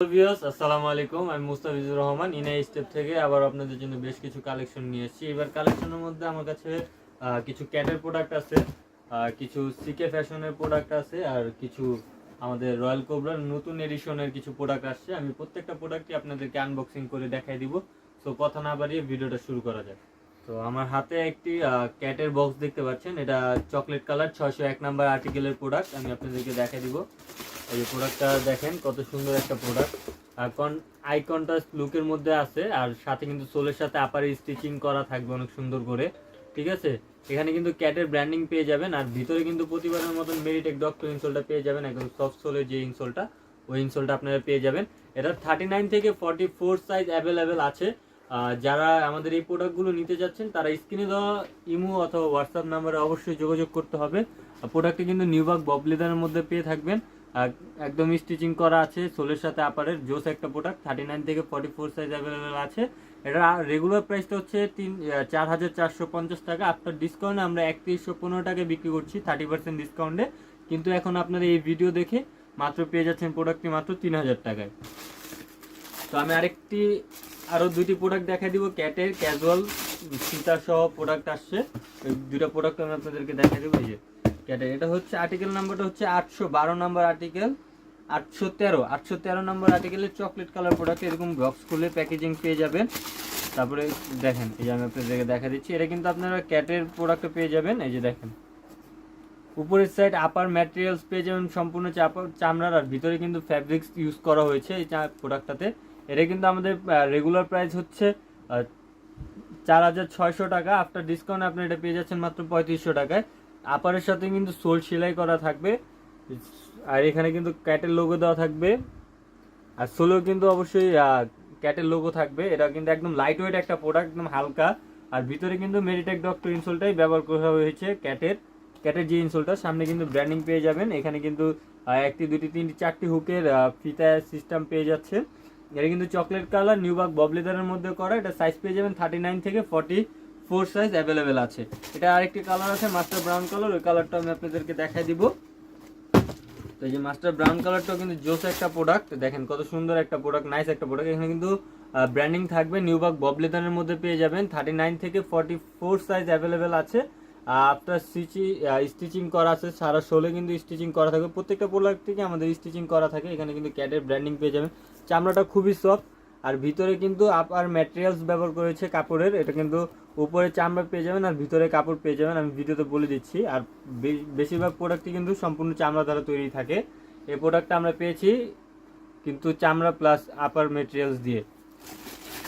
Viewers আসসালামু আলাইকুম। আমি মুস্তাফিজুর রহমান ইনাই স্টেপ থেকে আবার আপনাদের জন্য বেশ কিছু কালেকশন নিয়ে এসেছি এবার কালেকশনের মধ্যে আমার কাছে কিছু ক্যাটের প্রোডাক্ট আছে কিছু সিকে ফ্যাশনের প্রোডাক্ট আছে, আর কিছু আমাদের রয়্যাল নতুন এডিশনের কিছু প্রোডাক্ট আসছে। আমি প্রত্যেকটা প্রোডাক্টই আপনাদেরকে আনবক্সিং করে দেখাই দিব। সো কথা না বাড়িয়ে ভিডিওটা শুরু করা যাক। তো, আমার হাতে একটি ক্যাটের বক্স দেখতে পাচ্ছেন। এটা চকলেট কালার ছয়শো এক নাম্বার আর্টিকেলের প্রোডাক্ট আমি আপনাদেরকে দেখাই দিব। এই প্রোডাক্টটা দেখেন, কত সুন্দর একটা প্রোডাক্ট কন আই কন্ট্রাস্ট লুকের মধ্যে আছে, আর সাথে কিন্তু সোলের সাথে আপারে স্টিচিং করা থাকবে অনেক সুন্দর করে, ঠিক আছে? এখানে কিন্তু ক্যাটের ব্র্যান্ডিং পেয়ে যাবেন, আর ভিতরে কিন্তু প্রতিবারের মতন মেরিটেক ডক্টর ইনসোলটা পেয়ে যাবেন, একদম সফট সোলের যে ইনসোলটা ওই ইনসোলটা আপনারা পেয়ে যাবেন। এটা থার্টি নাইন থেকে ফর্টি ফোর সাইজ অ্যাভেলেবেল আছে যারা আমাদের এই প্রোডাক্টগুলো নিতে যাচ্ছেন, তারা স্ক্রিনে দেওয়া ইমো অথবা হোয়াটসঅ্যাপ নাম্বারে অবশ্যই যোগাযোগ করতে হবে। প্রোডাক্টটি কিন্তু নিউবার্ক ববলিদারের মধ্যে পেয়ে থাকবেন। একদম স্টিচিং করা আছে, সোলের সাথে আপারের জোস একটা প্রোডাক্ট থার্টি নাইন থেকে ফর্টি ফোর সাইজ অ্যাভেলেবেল আছে। এটা রেগুলার প্রাইসটা হচ্ছে তিন চার হাজার চারশো পঞ্চাশ টাকা। আফটার ডিসকাউন্টে আমরা একত্রিশশো পনেরো টাকায় বিক্রি করছি থার্টি পার্সেন্ট ডিসকাউন্টে কিন্তু এখন আপনারা এই ভিডিও দেখে মাত্র পেয়ে যাচ্ছেন প্রোডাক্টটি মাত্র তিন হাজার টাকায়। তো আমি আরেকটি আরও দুটি প্রোডাক্ট দেখাই দিব। ক্যাটের ক্যাজুয়াল সীতা সহ প্রোডাক্ট আসছে। দুইটা প্রোডাক্ট আমি আপনাদেরকে দেখাই দেবো, এই যে। ক্যাটের এটা হচ্ছে আর্টিকেল নাম্বারটা হচ্ছে আটশো বারো নম্বর আর্টিকেল আটশো তেরো। আটশো তেরো নম্বর আর্টিকেলের চকলেট কালার প্রোডাক্ট এরকম বক্স খুলে প্যাকেজিং পেয়ে যাবেন। তারপরে দেখেন, এই যে আমি আপনাদেরকে দেখা দিচ্ছি, এটা কিন্তু আপনারা ক্যাটের প্রোডাক্টটা পেয়ে যাবেন। এই যে দেখেন, উপরের সাইড আপার ম্যাটেরিয়ালস পেয়ে যাবেন সম্পূর্ণ চাপা, চামড়ার, আর ভিতরে কিন্তু ফ্যাব্রিক্স ইউজ করা হয়েছে এই প্রোডাক্টটাতে এটা কিন্তু আমাদের রেগুলার প্রাইস হচ্ছে চার হাজার ছয়শো টাকা। আফটার ডিসকাউন্ট আপনি এটা পেয়ে যাচ্ছেন মাত্র পঁয়ত্রিশশো টাকায়। আপারের সাথে কিন্তু সোল সেলাই করা থাকবে। আর এখানে কিন্তু ক্যাটের লোগো দেওয়া থাকবে। আর সোলো কিন্তু অবশ্যই ক্যাটের লোগো থাকবে। এটা কিন্তু একদম লাইট ওয়েট একটা প্রোডাক্ট একদম হালকা। আর ভিতরে কিন্তু মেরিটেক ডক্টর ইনসোলটাই ব্যবহার করা হয়েছে ক্যাটের। ক্যাটের যে ইনসোলটা সামনে কিন্তু ব্র্যান্ডিং পেয়ে যাবেন। এখানে কিন্তু একটি, দুটি, তিনটি, চারটি হুকের ফিতা সিস্টেম পেয়ে যাচ্ছে এটা কিন্তু চকলেট কালার নিউবার্ক ববলেদারের মধ্যে করা। এটা সাইজ পেয়ে যাবেন থার্টি নাইন থেকে ফর্টি ফোর সাইজ অ্যাভেলেবেল আছে। এটা আরেকটি কালার আছে মাস্টার ব্রাউন কালার ওই কালারটা আমি আপনাদেরকে দেখাই দিব। তো এই যে মাস্টার ব্রাউন কালারটাও কিন্তু জোস একটা প্রোডাক্ট দেখেন কত সুন্দর একটা প্রোডাক্ট নাইস একটা প্রোডাক্ট এখানে কিন্তু ব্র্যান্ডিং থাকবে নিউবার্ক ববলেদানের মধ্যে পেয়ে যাবেন। থার্টি নাইন থেকে ফর্টি ফোর সাইজ অ্যাভেলেবেল আছে আপনার স্টিচি স্টিচিং করা আছে, সারা শোলে কিন্তু স্টিচিং করা থাকবে। প্রত্যেকটা প্রোডাক্ট থেকে আমাদের স্টিচিং করা থাকে। এখানে কিন্তু ক্যাটের ব্র্যান্ডিং পেয়ে যাবেন। চামড়াটা খুবই সফট আর ভিতরে কিন্তু আপার ম্যাটেরিয়ালস ব্যবহার করেছে কাপড়ের এটা কিন্তু উপরে চামড়া পেয়ে যাবেন আর ভিতরে কাপড় পেয়ে যাবেন। আমি ভিডিওতে বলে দিচ্ছি আর বেশিরভাগ প্রোডাক্টই কিন্তু সম্পূর্ণ চামড়া দ্বারা তৈরি থাকে। এই প্রোডাক্টটা আমরা পেয়েছি কিন্তু চামড়া প্লাস আপার মেটেরিয়ালস দিয়ে।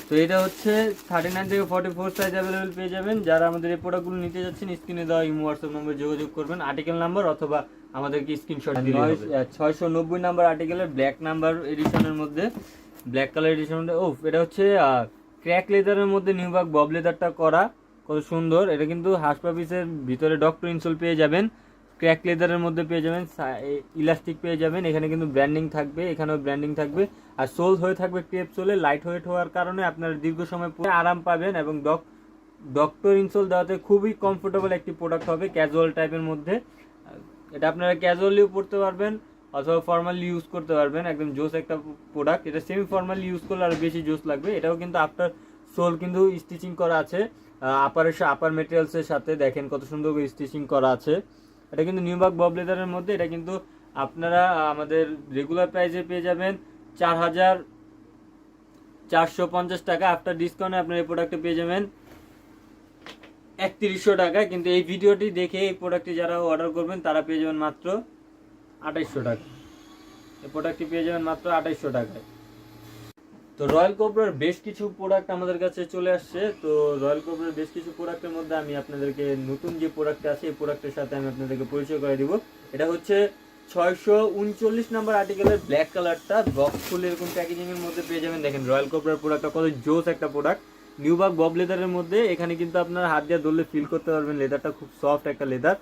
তো এটা হচ্ছে থার্টি নাইন থেকে ফর্টি ফোর সাইজ অ্যাভেলেবেল পেয়ে যাবেন। যারা আমাদের এই প্রোডাক্টগুলো নিতে যাচ্ছেন স্ক্রিনে দেওয়া ইমো হোয়াটসঅ্যাপ নম্বরে যোগাযোগ করবেন। আর্টিকেল নাম্বার অথবা আমাদেরকে স্ক্রিনশট দিলে ছয়শো নব্বই নাম্বার আর্টিকেলের ব্ল্যাক নাম্বার এডিশনের মধ্যে। ব্ল্যাক কালার এডিশন ও এটা হচ্ছে ক্র্যাক লেদারের মধ্যে নিউবার্ক বব লেদারটা করা, কত সুন্দর। এটা কিন্তু হাসপাপিসের ভিতরে ডক্টর ইনসোল পেয়ে যাবেন। ক্র্যাক লেদারের মধ্যে পেয়ে যাবেন ইলাস্টিক পেয়ে যাবেন। এখানে কিন্তু ব্র্যান্ডিং থাকবে, এখানেও ব্র্যান্ডিং থাকবে। আর সোল হয়ে থাকবে ক্রেপ সোলে লাইট ওয়েট হওয়ার কারণে আপনার দীর্ঘ সময় পরে আরাম পাবেন এবং ডক ডক্টর ইনসোল দেওয়াতে খুবই কমফোর্টেবল একটি প্রোডাক্ট হবে ক্যাজুয়াল টাইপের মধ্যে। এটা আপনারা ক্যাজুয়ালিও পড়তে পারবেন। অথবা ফর্মালি ইউজ করতে পারবেন। একদম জোস একটা প্রোডাক্ট এটা সেমি ফর্মালি ইউজ করলে আরও বেশি জোস লাগবে। এটাও কিন্তু আফটার সোল কিন্তু স্টিচিং করা আছে। আপারের আপার মেটেরিয়ালসের সাথে দেখেন কত সুন্দর স্টিচিং করা আছে। এটা কিন্তু নিউবার্ক বব লেদারের মধ্যে। এটা কিন্তু আপনারা আমাদের রেগুলার প্রাইসে পেয়ে যাবেন চার হাজার চারশো পঞ্চাশ টাকা। আফটার ডিসকাউন্টে আপনার এই প্রোডাক্টে পেয়ে যাবেন একত্রিশশো টাকা। কিন্তু এই ভিডিওটি দেখে এই প্রোডাক্টটি যারা অর্ডার করবেন, তারা পেয়ে যাবেন মাত্র আঠাইশশো টাকা। এই প্রোডাক্টটি পেয়ে যাবেন মাত্র আঠাইশশো টাকায়। তো রয়্যাল কোবরার বেশ কিছু প্রোডাক্ট আমাদের কাছে চলে আসছে। তো রয়্যাল কোবরার বেশ কিছু প্রোডাক্টের মধ্যে আমি আপনাদেরকে নতুন যে প্রোডাক্ট আছে, এই প্রোডাক্টের সাথে আমি আপনাদেরকে পরিচয় করে দিব। এটা হচ্ছে ছয়শো উনচল্লিশ নাম্বার আর্টিকেলের ব্ল্যাক কালারটা বক্স ফুল এরকম প্যাকেজিং এর মধ্যে পেয়ে যাবেন। দেখেন রয়্যাল কোবরার প্রোডাক্টটা কত জোস একটা প্রোডাক্ট নিউবার্ক বব লেদারের মধ্যে এখানে কিন্তু আপনার হাত দিয়ে ধরলে ফিল করতে পারবেন। লেদারটা খুব সফট একটা লেদার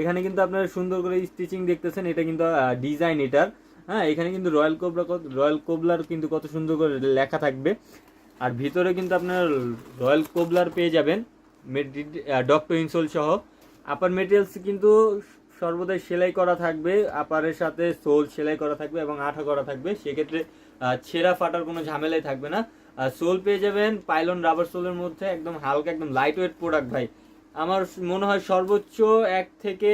এখানে কিন্তু আপনারা সুন্দর করে স্টিচিং দেখতেছেন, এটা কিন্তু ডিজাইন এটার। হ্যাঁ এখানে কিন্তু রয়্যাল কোবরা রয়্যাল কোবলার কিন্তু কত সুন্দর করে লেখা থাকবে। আর ভিতরে কিন্তু আপনার রয়্যাল কোবলার পেয়ে যাবেন ডক্টর ইনসোল সহ। আপার মেটেরিয়ালস কিন্তু সর্বদাই সেলাই করা থাকবে আপারের সাথে সোল সেলাই করা থাকবে এবং আঠা করা থাকবে। সেক্ষেত্রে ছেঁড়া ফাটার কোনো ঝামেলাই থাকবে না। সোল পেয়ে যাবেন পাইলন রাবার সোলের মধ্যে, একদম হালকা, একদম লাইট ওয়েট প্রোডাক্ট ভাই। আমার মনে হয় সর্বোচ্চ এক থেকে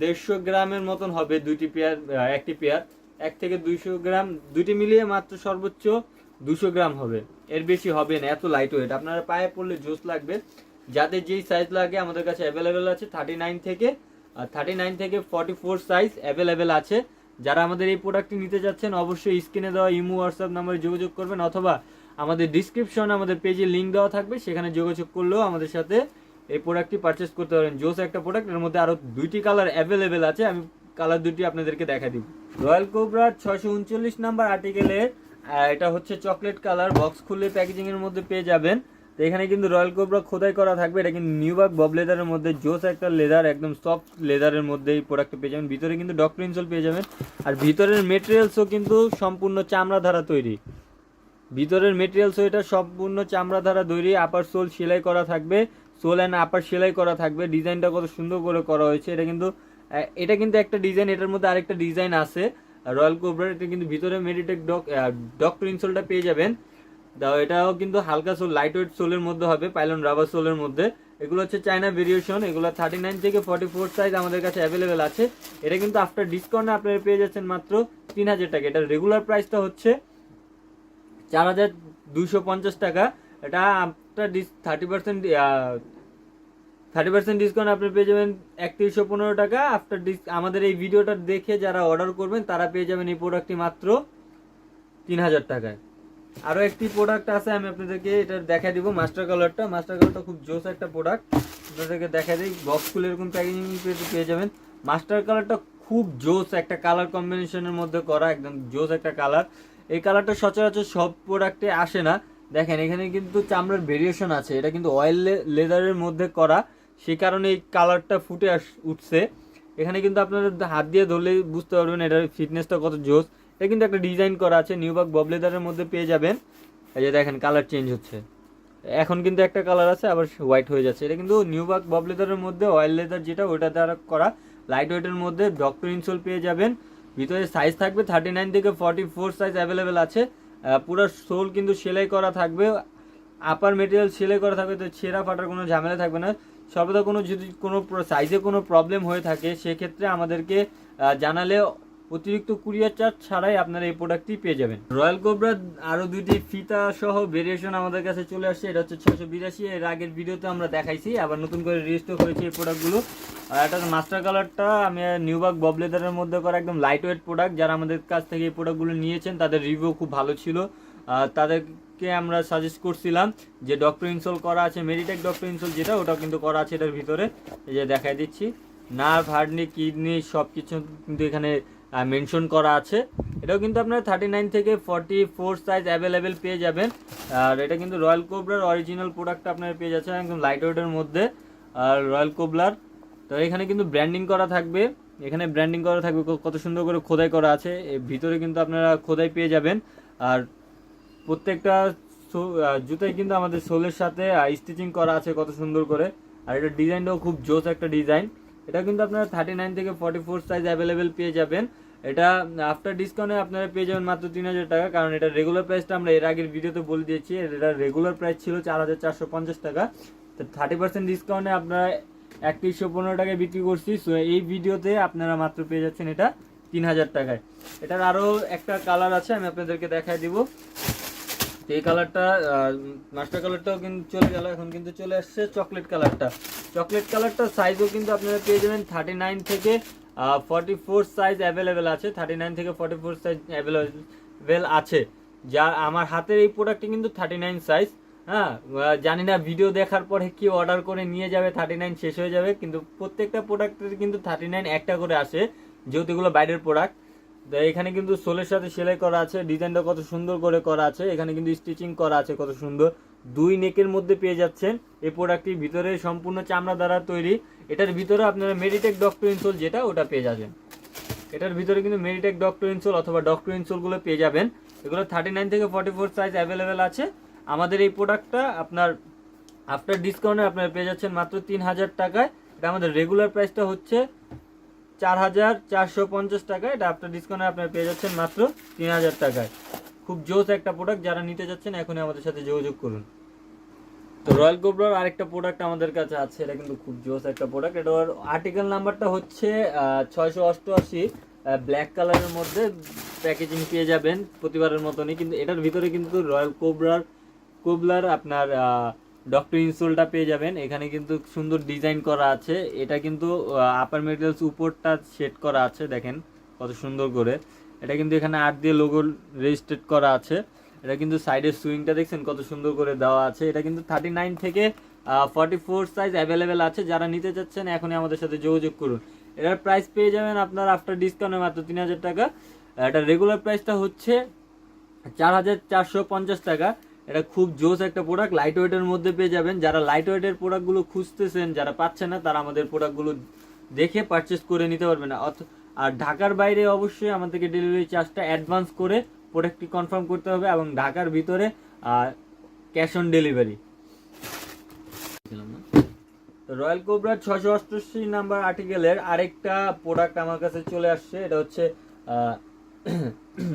দেড়শো গ্রামের মতন হবে দুইটি পেয়ার একটি পেয়ার। এক থেকে দুইশো গ্রাম, দুইটি মিলিয়ে মাত্র সর্বোচ্চ দুশো গ্রাম হবে। এর বেশি হবে না, এত লাইট ওয়েট আপনারা পায়ে পড়লে জোস লাগবে। যাদের যেই সাইজ লাগে, আমাদের কাছে অ্যাভেলেবেল আছে থার্টি নাইন থেকে থার্টি নাইন থেকে ফর্টি ফোর সাইজ অ্যাভেলেবেল আছে। যারা আমাদের এই প্রোডাক্টটি নিতে যাচ্ছেন, অবশ্যই স্ক্রিনে দেওয়া ইমো হোয়াটসঅ্যাপ নাম্বারে যোগাযোগ করবেন, অথবা আমাদের ডিসক্রিপশন আমাদের পেজে লিঙ্ক দেওয়া থাকবে, সেখানে যোগাযোগ করলেও আমাদের সাথে এই প্রোডাক্টটি পারচেস করতে পারেন। জোস একটা প্রোডাক্টের মধ্যে আরও দুইটি কালার অ্যাভেলেবেল আছে। আমি কালার দুটি আপনাদেরকে দেখা দিব রয়্যাল কোবরার ছয়শো উনচল্লিশ নাম্বার আর্টিকেলের এটা হচ্ছে চকলেট কালার বক্স খুলে প্যাকেজিং এর মধ্যে পেয়ে যাবেন। তো এখানে কিন্তু রয়্যাল কোবরা খোদাই করা থাকবে। এটা কিন্তু নিউবার্ক বব লেদারের মধ্যে জোস একটা লেদার একদম সফট লেদারের মধ্যে এই প্রোডাক্টটা পেয়ে যাবেন। ভিতরে কিন্তু ডক্টর ইনসোল পেয়ে যাবেন। আর ভিতরের মেটেরিয়ালসও কিন্তু সম্পূর্ণ চামড়া দ্বারা তৈরি। ভিতরের মেটেরিয়ালসও এটা সম্পূর্ণ চামড়া দ্বারা তৈরি আপার সোল সেলাই করা থাকবে। সোল অ্যান্ড আপার সেলাই করা থাকবে। ডিজাইনটা কত সুন্দর করে করা হয়েছে। এটা কিন্তু এটা কিন্তু একটা ডিজাইন এটার মধ্যে আরেকটা ডিজাইন আছে। রয়্যাল কোবরার এটা কিন্তু ভিতরে মেডিটেক ডক ডক্টর ইনসোলটা পেয়ে যাবেন। দাও এটাও কিন্তু হালকা সোল লাইট ওয়েট সোলের মধ্যে হবে পাইলন রাবার সোলের মধ্যে। এগুলো হচ্ছে চায়না ভেরিয়েশন এগুলো থার্টি নাইন থেকে ফর্টি ফোর সাইজ আমাদের কাছে অ্যাভেলেবেল আছে। এটা কিন্তু আফটার ডিসকাউন্টে আপনারা পেয়ে যাচ্ছেন মাত্র তিন হাজার টাকা। এটার রেগুলার প্রাইসটা হচ্ছে চার হাজার দুইশো পঞ্চাশ টাকা। এটা after dish thirty percent thirty percent discount আপনি পেয়ে যাবেন একত্রিশশো পনেরো টাকা। আফটার ডিস আমাদের এই ভিডিওটা দেখে যারা অর্ডার করবেন, তারা পেয়ে যাবেন এই প্রোডাক্টটি মাত্র তিন হাজার টাকায়। আরও একটি প্রোডাক্ট আছে, আমি আপনাদেরকে এটা দেখা দিব মাস্টার কালারটা মাস্টার কালারটা খুব জোস একটা প্রোডাক্ট আপনাদেরকে দেখা দিই বক্স খুলে এরকম প্যাকেজিং পেয়ে যাবেন। মাস্টার কালারটা খুব জোস একটা কালার কম্বিনেশনের মধ্যে করা, একদম জোস একটা কালার এই কালারটা সচরাচর সব প্রোডাক্টে আসে না। দেখেন, এখানে কিন্তু চামড়ার ভেরিয়েশন আছে। এটা কিন্তু অয়েল লেদারের মধ্যে করা। সেই কারণে এই কালারটা ফুটে আস, উঠছে। এখানে কিন্তু আপনারা হাত দিয়ে ধরলে বুঝতে পারবেন এটার ফিটনেসটা কত জোস। এটা কিন্তু একটা ডিজাইন করা আছে নিউবার্ক বব লেদারের মধ্যে পেয়ে যাবেন। এই যে দেখেন কালার চেঞ্জ হচ্ছে। এখন কিন্তু একটা কালার আছে, আবার হোয়াইট হয়ে যাচ্ছে। এটা কিন্তু নিউবার্ক বব লেদারের মধ্যে অয়েল লেদার যেটা ওটা দ্বারা করা লাইট ওয়েটের মধ্যে ডক্টর ইনসোল পেয়ে যাবেন। ভিতরে সাইজ থাকবে থার্টি নাইন থেকে ফর্টি ফোর সাইজ অ্যাভেলেবেল আছে পুরো সোল কিন্তু সেলাই করা থাকবে। আপার মেটেরিয়াল সেলাই করা থাকবে, তো ছেঁড়া ফাটার কোনো ঝামেলা থাকবে না। সর্বদা কোনো যদি কোনো সাইজে কোনো প্রবলেম হয়ে থাকে, সেক্ষেত্রে আমাদেরকে জানালে অতিরিক্ত কুরিয়ার চার্জ ছাড়াই আপনারা এই প্রোডাক্টটি পেয়ে যাবেন। রয়্যাল কোবরার আরও দুইটি ফিতা সহ ভেরিয়েশন আমাদের কাছে চলে আসছে, এটা হচ্ছে ছশো বিরাশি। এর আগের ভিডিওতে আমরা দেখাইছি, আবার নতুন করে রিস্টক হয়েছে এই প্রোডাক্টগুলো আর এটা মাস্টার কালারটা আমি নিউবার্ক বব লেদারের মধ্যে করা একদম লাইট ওয়েট প্রোডাক্ট যারা আমাদের কাছ থেকে এই প্রোডাক্টগুলো নিয়েছেন, তাদের রিভিউ খুব ভালো ছিল। আর তাদেরকে আমরা সাজেস্ট করছিলাম যে ডক্টর ইনসোল করা আছে মেডিটেক ডক্টর ইনসোল যেটা, ওটাও কিন্তু করা আছে এটার ভিতরে। এই যে দেখাই দিচ্ছি। নার্ভ হার্ডনি কিডনি সব কিছু কিন্তু এখানে মেনশন করা আছে। এটাও কিন্তু আপনারা থার্টি নাইন থেকে ফর্টি ফোর সাইজ অ্যাভেলেবেল পেয়ে যাবেন। আর এটা কিন্তু রয়্যাল কোবরার অরিজিনাল প্রোডাক্ট আপনারা পেয়ে যাচ্ছেন একদম লাইট ওয়েটের মধ্যে। আর রয়্যাল কোবলার তো এখানে কিন্তু ব্র্যান্ডিং করা থাকবে। এখানে ব্র্যান্ডিং করা থাকবে কত সুন্দর করে খোদাই করা আছে। ভিতরে কিন্তু আপনারা খোদাই পেয়ে যাবেন। আর প্রত্যেকটা জুতাই কিন্তু আমাদের সোলের সাথে স্টিচিং করা আছে কত সুন্দর করে। আর এটা ডিজাইনটাও খুব জোস একটা ডিজাইন। এটা কিন্তু আপনারা থার্টি নাইন থেকে ফর্টি ফোর সাইজ অ্যাভেলেবেল পেয়ে যাবেন। এটা আফটার ডিসকাউন্টে আপনারা পেয়ে যাবেন মাত্র তিন হাজার টাকা, কারণ এটা রেগুলার প্রাইসটা আমরা এর আগের ভিডিওতে বলে দিয়েছি। এটা রেগুলার প্রাইস ছিল চার হাজার চারশো পঞ্চাশ টাকা। তো থার্টি পার্সেন্ট ডিসকাউন্টে আপনারা একত্রিশশো পনেরো টাকায় বিক্রি করছি। সো এই ভিডিওতে আপনারা মাত্র পেয়ে যাচ্ছেন এটা তিন হাজার টাকায়। এটার আরও একটা কালার আছে, আমি আপনাদেরকে দেখাই দিব। এই কালারটা মাস্টার কালারটাও কিন্তু চলে গেল, এখন কিন্তু চলে আসছে চকলেট কালারটা চকলেট কালারটা সাইজও কিন্তু আপনারা পেয়ে যাবেন থার্টি নাইন থেকে ফর্টি ফোর সাইজ অ্যাভেলেবেল আছে থার্টি নাইন থেকে ফর্টি ফোর সাইজ অ্যাভেলেবেল আছে। যা আমার হাতের এই প্রোডাক্টটি কিন্তু থার্টি নাইন সাইজ হ্যাঁ জানি না ভিডিও দেখার পরে কি অর্ডার করে নিয়ে যাবে থার্টি নাইন শেষ হয়ে যাবে, কিন্তু প্রত্যেকটা প্রোডাক্টের কিন্তু থার্টি নাইন একটা করে আসে, যেহেতু এগুলো বাইরের প্রোডাক্ট এখানে কিন্তু সোলের সাথে সেলাই করা আছে, ডিজাইনটা কত সুন্দর করে করা আছে, এখানে কিন্তু স্টিচিং করা আছে কত সুন্দর। দুই নেকের মধ্যে পেয়ে যাচ্ছেন, এই প্রোডাক্টটির ভিতরে সম্পূর্ণ চামড়া দ্বারা তৈরি। এটার ভিতরে আপনারা মেডিটেক ডক্টর ইনসোল যেটা, ওটা পেয়ে যাবেন। এটার ভিতরে কিন্তু মেডিটেক ডক্টর ইনসোল অথবা ডক্টর ইনসোলগুলো পেয়ে যাবেন। এগুলো থার্টি নাইন থেকে ফর্টি ফোর সাইজ অ্যাভেলেবেল আছে। আমাদের এই প্রোডাক্টটা আপনার আফটার ডিসকাউন্টে আপনারা পেয়ে যাচ্ছেন মাত্র তিন হাজার টাকায়। এটা আমাদের রেগুলার প্রাইসটা হচ্ছে চার হাজার চারশো পঞ্চাশ টাকা এটা আপনার ডিসকাউন্টে আপনার পেয়ে যাচ্ছেন মাত্র তিন হাজার টাকায়। খুব জোস একটা প্রোডাক্ট যারা নিতে যাচ্ছেন, এখনই আমাদের সাথে যোগাযোগ করুন। তো রয়্যাল কোবরার আরেকটা প্রোডাক্ট আমাদের কাছে আছে, এটা কিন্তু খুব জোস একটা প্রোডাক্ট এটার আর্টিকেল নাম্বারটা হচ্ছে ছয়শো অষ্টআশি। ব্ল্যাক কালারের মধ্যে প্যাকেজিং পেয়ে যাবেন প্রতিবারের মতনই। কিন্তু এটার ভিতরে কিন্তু রয়্যাল কোবরার কোবলার আপনার ডক্টর ইনসোলটা পেয়ে যাবেন। এখানে কিন্তু সুন্দর ডিজাইন করা আছে। এটা কিন্তু আপার মেটেরিয়ালস উপরটা সেট করা আছে, দেখেন কত সুন্দর করে। এটা কিন্তু এখানে আট দিয়ে লোগো রেজিস্ট্রেড করা আছে। এটা কিন্তু সাইডের সুইংটা দেখছেন কত সুন্দর করে দেওয়া আছে। এটা কিন্তু থার্টি নাইন থেকে ফর্টি ফোর সাইজ অ্যাভেলেবেল আছে। যারা নিতে চাচ্ছেন, এখনই আমাদের সাথে যোগাযোগ করুন। এটার প্রাইস পেয়ে যাবেন আপনার আফটার ডিসকাউন্টে মাত্র তিন হাজার টাকা। এটা রেগুলার প্রাইসটা হচ্ছে চার হাজার চারশো পঞ্চাশ টাকা। এটা খুব জোস একটা প্রোডাক্ট লাইট ওয়েটের মধ্যে পেয়ে যাবেন। যারা লাইট ওয়েটের প্রোডাক্টগুলো খুঁজতেছেন, যারা পাচ্ছে না, তারা আমাদের প্রোডাক্টগুলো দেখে পারচেস করে নিতে পারবে না অথ- আর ঢাকার বাইরে অবশ্যই আমাদেরকে ডেলিভারি চার্জটা অ্যাডভান্স করে প্রোডাক্টটি কনফার্ম করতে হবে এবং ঢাকার ভিতরে ক্যাশ অন ডেলিভারি রয়্যাল কোবরার ছশো অষ্টআশি নাম্বার আর্টিকেলের আরেকটা প্রোডাক্ট আমার কাছে চলে আসছে। এটা হচ্ছে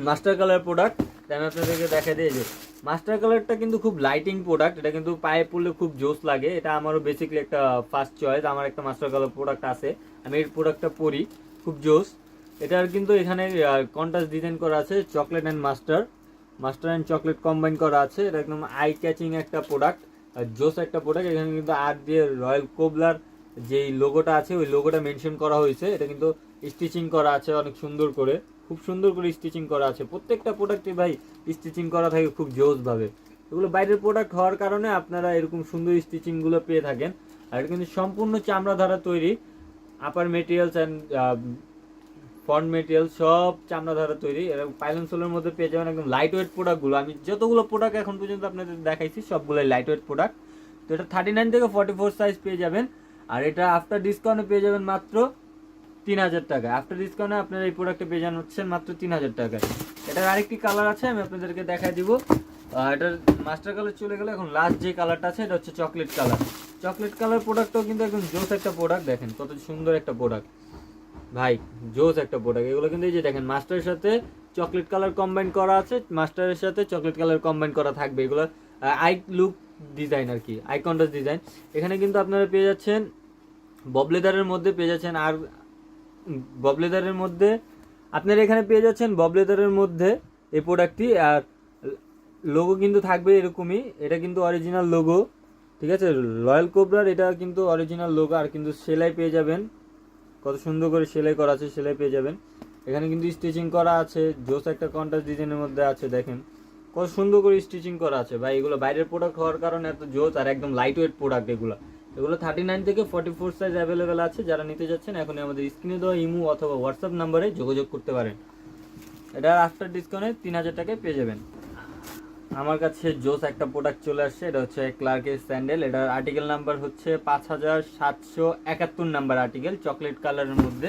মাস্টার কালার প্রোডাক্ট আমি আপনাদেরকে দেখা দিয়ে যে মাস্টার কালারটা কিন্তু খুব লাইটিং প্রোডাক্ট এটা কিন্তু পায়ে পড়লে খুব জোস লাগে। এটা আমারও বেসিকলি একটা ফার্স্ট চয়েস আমার একটা মাস্টার কালার প্রোডাক্ট আছে। আমি এই প্রোডাক্টটা পরি, খুব জোস এটার কিন্তু এখানে কন্ট্রাস্ট ডিজাইন করা আছে chocolate and master master and chocolate combine করা আছে, এটা একদম আই ক্যাচিং একটা প্রোডাক্ট জোস একটা প্রোডাক্ট এখানে কিন্তু আর দিয়ে রয়্যাল কোবলার যেই লোগোটা আছে, ওই লোগোটা মেনশন করা হয়েছে। এটা কিন্তু স্টিচিং করা আছে অনেক সুন্দর করে। খুব সুন্দর করে স্টিচিং করা আছে। প্রত্যেকটা প্রোডাক্টে ভাই স্টিচিং করা থাকে খুব জোস ভাবে এগুলো বাইরের প্রোডাক্ট হওয়ার কারণে আপনারা এরকম সুন্দর স্টিচিংগুলো পেয়ে থাকেন। আর এটা কিন্তু সম্পূর্ণ চামড়া দ্বারা তৈরি। Upper materials and front material সব চামড়া দ্বারা তৈরি। এরকম পাইলন সোলের মধ্যে পেয়ে যাবেন একদম লাইট ওয়েট প্রোডাক্টগুলো আমি যতগুলো প্রোডাক্ট এখন পর্যন্ত আপনাদের দেখাইছি, সবগুলোই লাইট ওয়েট প্রোডাক্ট তো এটা থার্টি নাইন থেকে ফর্টি ফোর সাইজ পেয়ে যাবেন। আর এটা আফটার ডিসকাউন্টে পেয়ে যাবেন মাত্র তিন হাজার টাকা। আফটার ডিসকাউন্টে আপনারা এই প্রোডাক্টে পেয়ে যান হচ্ছেন মাত্র তিন হাজার টাকায়। এটার আরেকটি কালার আছে, আমি আপনাদেরকে দেখাই দিব। এটার মাস্টার কালার চলে গেলে, এখন লাস্ট যে কালারটা আছে, এটা হচ্ছে চকলেট কালার চকলেট কালার প্রোডাক্টটাও কিন্তু একদম জোস একটা প্রোডাক্ট দেখেন কত সুন্দর একটা প্রোডাক্ট ভাই, জোস একটা প্রোডাক্ট এগুলো কিন্তু এই যে দেখেন মাস্টারের সাথে চকলেট কালার কম্বাইন করা আছে মাস্টারের সাথে চকলেট কালার কম্বাইন করা থাকবে। এগুলো আই লুক ডিজাইন আর কি আই কন্ট্রাস্ট ডিজাইন এখানে কিন্তু আপনারা পেয়ে যাচ্ছেন ববলেদারের মধ্যে পেয়ে যাচ্ছেন আর ববলেদারের মধ্যে, আপনারা এখানে পেয়ে যাচ্ছেন ববলেদারের মধ্যে এই প্রোডাক্টটি আর লোগো কিন্তু থাকবে এরকমই, এটা কিন্তু অরিজিনাল লোগো ঠিক আছে? রয়্যাল কোবরার এটা কিন্তু অরিজিনাল লোগো আর কিন্তু সেলাই পেয়ে যাবেন। কত সুন্দর করে সেলাই করা আছে, সেলাই পেয়ে যাবেন। এখানে কিন্তু স্টিচিং করা আছে, জোস একটা কন্ট্রাস্ট ডিজাইনের মধ্যে আছে, দেখেন। কত সুন্দর করে স্টিচিং করা আছে। ভাই, এগুলো বাইরের প্রোডাক্ট হওয়ার কারণে এত জোস আর একদম লাইট ওয়েট প্রোডাক্ট এগুলো। এগুলো থার্টি নাইন থেকে ফর্টি ফোর সাইজ অ্যাভেলেবেল আছে, যারা নিতে যাচ্ছেন এখন আমাদের স্ক্রিনে দেওয়া ইমু অথবা হোয়াটসঅ্যাপ নাম্বারে যোগাযোগ করতে পারেন। এটা আফটার ডিসকাউন্টে তিন হাজার টাকায় পেয়ে যাবেন। আমার কাছে জোস একটা প্রোডাক্ট চলে আসছে, এটা হচ্ছে ক্লার্কের স্যান্ডেল এটার আর্টিকেল নাম্বার হচ্ছে পাঁচ হাজার সাতশো একাত্তর নাম্বার আর্টিকেল চকলেট কালারের মধ্যে।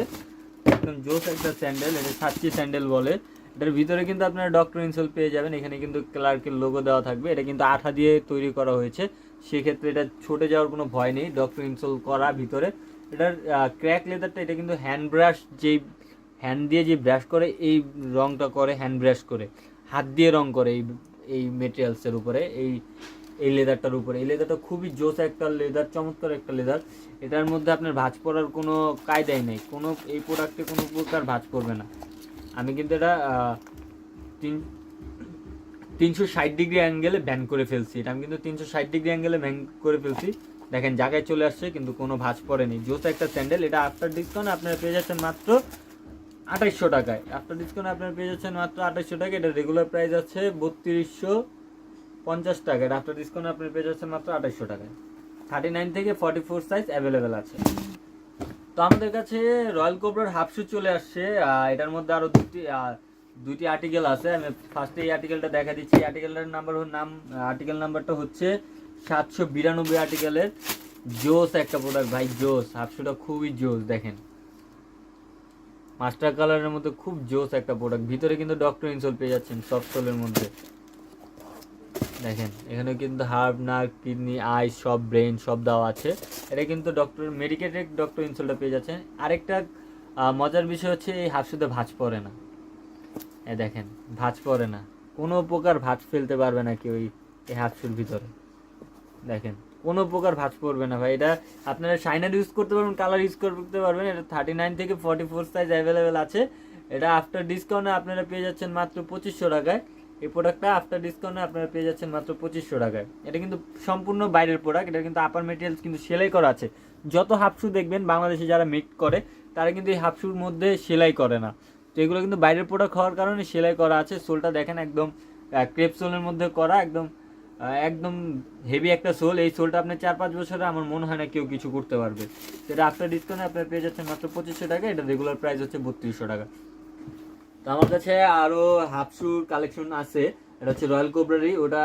একদম জোস একটা স্যান্ডেল এটা সাতটি স্যান্ডেল বলে। এটার ভিতরে কিন্তু আপনারা ডক্টর ইনসোল পেয়ে যাবেন, এখানে কিন্তু ক্লার্কের লোগো দেওয়া থাকবে। এটা কিন্তু আঠা দিয়ে তৈরি করা হয়েছে। সেক্ষেত্রে এটা ছুটে যাওয়ার কোনো ভয় নেই ডক্টর ইনসোল করা ভিতরে। এটার ক্র্যাক লেদারটা এটা কিন্তু হ্যান্ড ব্রাশ যেই হ্যান্ড দিয়ে যে ব্রাশ করে, এই রংটা করে হ্যান্ড ব্রাশ করে। হাত দিয়ে রং করে এই এই মেটেরিয়ালসের উপরে, এই এই লেদারটার উপরে। এই লেদারটা খুবই জোস একটা লেদার চমৎকার একটা লেদার এটার মধ্যে আপনার ভাঁজ পড়ার কোনো কায়দাই নেই। কোনো, এই প্রোডাক্টে কোনো প্রকার ভাঁজ পড়বে না। আমি কিন্তু এটা তিন তিনশো ষাট ডিগ্রি অ্যাঙ্গেলে ব্যান করে ফেলছি। এটা আমি কিন্তু তিনশো ষাট ডিগ্রি অ্যাঙ্গেলে ব্যান করে ফেলছি। দেখেন, জায়গায় চলে আসছে, কিন্তু কোনো ভাঁজ পড়েনি। জোস একটা স্যান্ডেল এটা আফটার ডিসকাউন্ট আপনারা পেয়ে যাচ্ছেন মাত্র আঠাইশশো টাকায়। আফটার ডিসকাউন্ট আপনারা পেয়ে যাচ্ছেন মাত্র আঠাইশশো টাকা এটা রেগুলার প্রাইস আছে বত্রিশশো পঞ্চাশ টাকা এটা আফটার ডিসকাউন্ট আপনারা পেয়ে যাচ্ছেন মাত্র আঠাইশশো টাকায়। থার্টি নাইন থেকে ফর্টি ফোর সাইজ অ্যাভেলেবেল আছে। তো আমাদের কাছে রয়্যাল কোবরার হাফ শু চলে আসছে। এটার মধ্যে আরও দুটি দুটি আর্টিকেল আছে, আমি ফার্স্টে এই আর্টিকেলটা দেখা দিচ্ছি। এই আর্টিকেলটার নাম্বার নাম আর্টিকেল নাম্বারটা হচ্ছে সাতশো বিরানব্বই আর্টিকেলের জোস একটা প্রোডাক্ট ভাই, জোস হাফ শুটা খুবই জোস, দেখেন। মাস্টার কালারের মধ্যে খুব জোস একটা প্রোডাক্ট ভিতরে কিন্তু ডক্টর ইনসোল পেয়ে যাচ্ছেন সফট সোলের মধ্যে। দেখেন এখানে কিন্তু হার্ট নার্ভ কিডনি আই সব ব্রেন সব দেওয়া আছে। এটা কিন্তু ডক্টর মেডিকেটেড ডক্টর ইনসোলটা পেয়ে যাচ্ছেন। আরেকটা মজার বিষয় হচ্ছে এই হাফ শুতে ভাঁজ পড়ে না। এ দেখেন, ভাঁজ পড়ে না। কোনো প্রকার ভাঁজ ফেলতে পারবে না কেউ এই- এই হাফ শুর ভিতরে। দেখেন, কোনো প্রকার ভাঁজ পড়বে না ভাই। এটা আপনারা শাইনার ইউজ করতে পারবেন কালার ইউজ করতে পারবেন। এটা থার্টি নাইন থেকে ফর্টি ফোর সাইজ অ্যাভেলেবেল আছে। এটা আফটার ডিসকাউন্টে আপনারা পেয়ে যাচ্ছেন মাত্র পঁচিশশো টাকায়। এই প্রোডাক্টটা আফটার ডিসকাউন্টে আপনারা পেয়ে যাচ্ছেন মাত্র পঁচিশশো টাকায়। এটা কিন্তু সম্পূর্ণ বাইরের প্রোডাক্ট এটা কিন্তু আপার মেটেরিয়ালস কিন্তু সেলাই করা আছে। যত হাফশু দেখবেন, বাংলাদেশে যারা মেক করে, তারা কিন্তু এই হাফশুর মধ্যে সেলাই করে না। তো এগুলো কিন্তু বাইরের প্রোডাক্ট হওয়ার কারণে সেলাই করা আছে। সোলটা দেখেন একদম ক্রেপ সোলের মধ্যে করা, একদম একদম হেভি একটা সোল। এই সোলটা আপনি চার পাঁচ বছরে আমার মনে হয় না কেউ কিছু করতে পারবে। সেটা আফটার ডিসকাউন্টে আপনার পেয়ে যাচ্ছেন মাত্র পঁচিশশো টাকা। এটা রেগুলার প্রাইস হচ্ছে বত্রিশশো টাকা। তো আমার কাছে আরও হাফ শুর কালেকশন আছে। এটা হচ্ছে রয়্যাল কোবরারি। ওটা,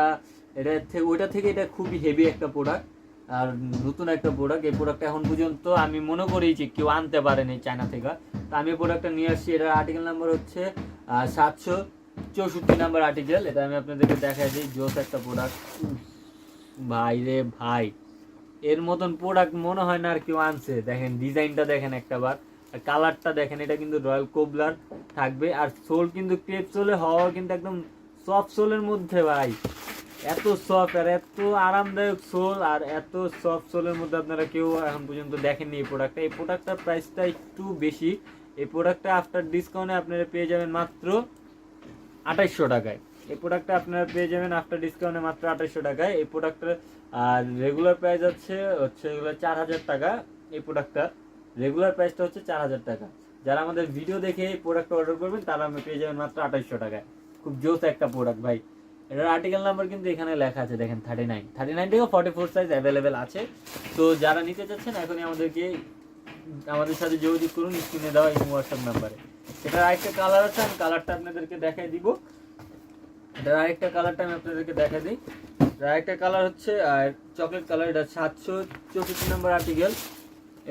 এটা থেকে ওইটা থেকে এটা খুবই হেভি একটা প্রোডাক্ট আর নতুন একটা প্রোডাক্ট এই প্রোডাক্টটা এখন পর্যন্ত আমি মনে করি যে কেউ আনতে পারেনি চায়না থেকে। তো আমি প্রোডাক্টটা নিয়ে আসছি, এটার আর্টিকেল নাম্বার হচ্ছে সাতশো চৌষট্টি নাম্বার আর্টিকেল এটা আমি আপনাদেরকে দেখাই দিই, জোস একটা প্রোডাক্ট ভাই রে ভাই, এর মতন প্রোডাক্ট মনে হয় না আর কেউ আনছে। দেখেন ডিজাইনটা দেখেন একটা বার আর কালারটা দেখেন, এটা কিন্তু রয়্যাল কোবলার থাকবে। আর সোল কিন্তু ক্রেপ সোলে হওয়া কিন্তু একদম সফট সোলের মধ্যে, ভাই। এত সফট আর এত আরামদায়ক সোল আর এত সফট সোলের মধ্যে আপনারা কেউ এখন পর্যন্ত দেখেননি এই প্রোডাক্টটা এই প্রোডাক্টটার প্রাইসটা একটু বেশি। এই প্রোডাক্টটা আফটার ডিসকাউন্টে আপনারা পেয়ে যাবেন মাত্র আঠাইশশো টাকায়। এই প্রোডাক্টটা আপনারা পেয়ে যাবেন আফটার ডিসকাউন্টে মাত্র আঠাইশশো টাকায়। এই প্রোডাক্টটার আর রেগুলার প্রাইস হচ্ছে হচ্ছে এগুলো চার হাজার টাকা। এই প্রোডাক্টটা রেগুলার প্রাইসটা হচ্ছে চার হাজার টাকা। যারা আমাদের ভিডিও দেখে এই প্রোডাক্টটা অর্ডার করবেন, তারা পেয়ে যাবেন মাত্র আঠাইশশো টাকায়। খুব জোস একটা প্রোডাক্ট ভাই। এটার আর্টিকেল নাম্বার কিন্তু এখানে লেখা আছে, দেখেন থার্টি নাইন থার্টি নাইন থেকে ফর্টি ফোর সাইজ অ্যাভেলেবেল আছে। তো যারা নিতে চাচ্ছেন, এখনই আমাদেরকে, আমাদের সাথে যোগাযোগ করুন স্ক্রিনে দেওয়া এই হোয়াটসঅ্যাপ নাম্বারে এটার আরেকটা কালার আছে, আমি কালারটা আপনাদেরকে দেখাই দিব। এটার আরেকটা কালারটা আমি আপনাদেরকে দেখাই দিই। আরেকটা কালার হচ্ছে আর চকলেট কালার এটা সাতশো চৌষট্টি নম্বর আর্টিকেল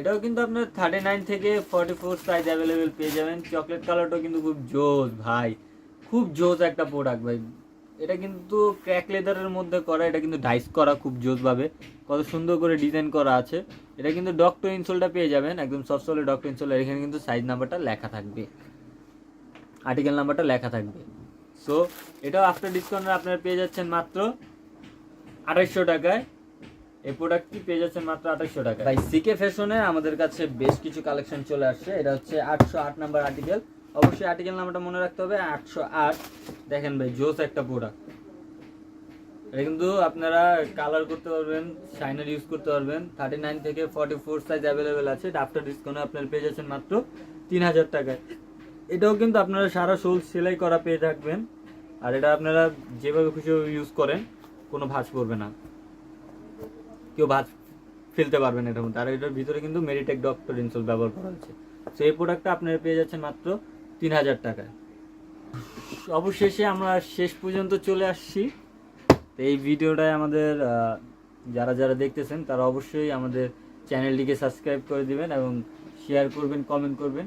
এটাও কিন্তু আপনার থার্টি নাইন থেকে ফর্টি ফোর সাইজ অ্যাভেলেবেল পেয়ে যাবেন। চকলেট কালারটাও কিন্তু খুব জোস, ভাই। খুব জোস একটা প্রোডাক্ট ভাই। এটা কিন্তু ক্র্যাক লেদারের মধ্যে করা, এটা কিন্তু ডাইস করা খুব জোসভাবে কত সুন্দর করে ডিজাইন করা আছে। এটা কিন্তু ডক্টর ইনসোলটা পেয়ে যাবেন, একদম সফটওয়্যারে ডক্টর ইনসোল এখানে কিন্তু সাইজ নাম্বারটা লেখা থাকবে। আর্টিকেল নাম্বারটা লেখা থাকবে। সো এটাও আফটার ডিসকাউন্টে আপনারা পেয়ে যাচ্ছেন মাত্র আঠাইশশো টাকায়। এই প্রোডাক্টটি পেয়ে যাচ্ছেন মাত্র আঠাইশশো টাকা ভাই সিকে ফ্যাশনে আমাদের কাছে বেশ কিছু কালেকশন চলে আসছে। এটা হচ্ছে আটশো আট নাম্বার আর্টিকেল অবশ্যই আর্টিকেল নাম্বারটা মনে রাখতে হবে, আটশো আট। দেখেন ভাই, জোস একটা প্রোডাক্ট এটা কিন্তু আপনারা কালার করতে পারবেন শাইনার ইউজ করতে পারবেন। থার্টি নাইন থেকে ফর্টি ফোর সাইজ অ্যাভেলেবেল আছে। এটা আফটার ডিসকাউন্টে আপনারা পেয়ে যাচ্ছেন মাত্র তিন হাজার টাকায়। এটাও কিন্তু আপনারা সারা শোল সেলাই করা পেয়ে থাকবেন। আর এটা আপনারা যেভাবে খুশি ইউজ করেন, কোনো ভাঁজ পড়বে না। কেউ ভাঁজ ফেলতে পারবেন এটার মধ্যে। আর এটার ভিতরে কিন্তু মেরিটেক ডক্টর ইনসোল ব্যবহার করা হচ্ছে তো এই প্রোডাক্টটা আপনারা পেয়ে যাচ্ছেন মাত্র তিন হাজার টাকায়। অবশেষে আমরা শেষ পর্যন্ত চলে আসছি। তো এই ভিডিওটায় আমাদের যারা যারা দেখতেছেন, তারা অবশ্যই আমাদের চ্যানেলটিকে সাবস্ক্রাইব করে দিবেন এবং শেয়ার করবেন কমেন্ট করবেন।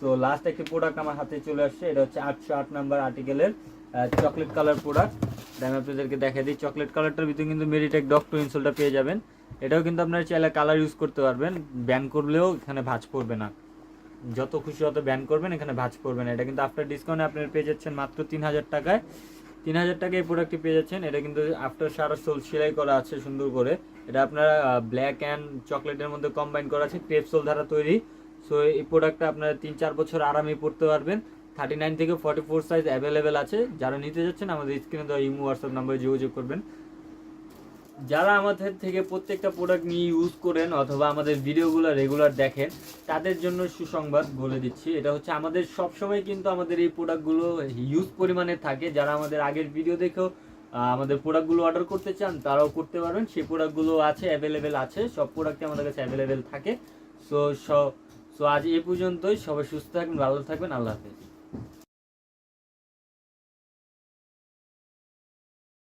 তো লাস্ট একটি প্রোডাক্ট আমার হাতে চলে আসছে, এটা হচ্ছে আটশো আট নাম্বার আর্টিকেলের চকলেট কালার প্রোডাক্ট আমি আপনাদেরকে দেখা দিই চকলেট কালারটার ভিতরে কিন্তু মেরিটেক ডক্টর ইনসোলটা পেয়ে যাবেন। এটাও কিন্তু আপনারা চাইলে কালার ইউজ করতে পারবেন ব্যান করলেও এখানে ভাঁজ পড়বে না। যত খুশি অত ব্যান করবেন, এখানে ভাঁজ পড়বে না। এটা কিন্তু আফটার ডিসকাউন্টে আপনারা পেয়ে যাচ্ছেন মাত্র তিন হাজার টাকায়। তিন হাজার টাকায় এই প্রোডাক্টটি পেয়ে যাচ্ছেন। এটা কিন্তু আফটার সারা সোল সেলাই করা আছে সুন্দর করে। এটা আপনারা ব্ল্যাক অ্যান্ড চকলেটের মধ্যে কম্বাইন করা আছে ক্রেপ সোল দ্বারা তৈরি। সো এই প্রোডাক্টটা আপনারা তিন চার বছর আরামে পড়তে পারবেন। থার্টি নাইন থেকে ফর্টি ফোর সাইজ অ্যাভেলেবেল আছে। যারা নিতে যাচ্ছেন, আমাদের স্ক্রিনে দেওয়া ইমো হোয়াটসঅ্যাপ নাম্বারে যোগাযোগ করবেন। যারা আমাদের থেকে প্রত্যেকটা প্রোডাক্ট নিয়ে ইউজ করেন অথবা আমাদের ভিডিওগুলো রেগুলার দেখেন, তাদের জন্য সুসংবাদ বলে দিচ্ছি। এটা হচ্ছে আমাদের সবসময় কিন্তু আমাদের এই প্রোডাক্টগুলো ইউজ পরিমাণে থাকে। যারা আমাদের আগের ভিডিও দেখেও আমাদের প্রোডাক্টগুলো অর্ডার করতে চান, তারাও করতে পারবেন। সেই প্রোডাক্টগুলো আছে অ্যাভেলেবেল আছে, সব প্রোডাক্টই আমাদের কাছে অ্যাভেলেবেল থাকে। সো সো আজ এই পর্যন্তই। সবাই সুস্থ থাকবেন, ভালো থাকবেন। আল্লাহ হাফেজ।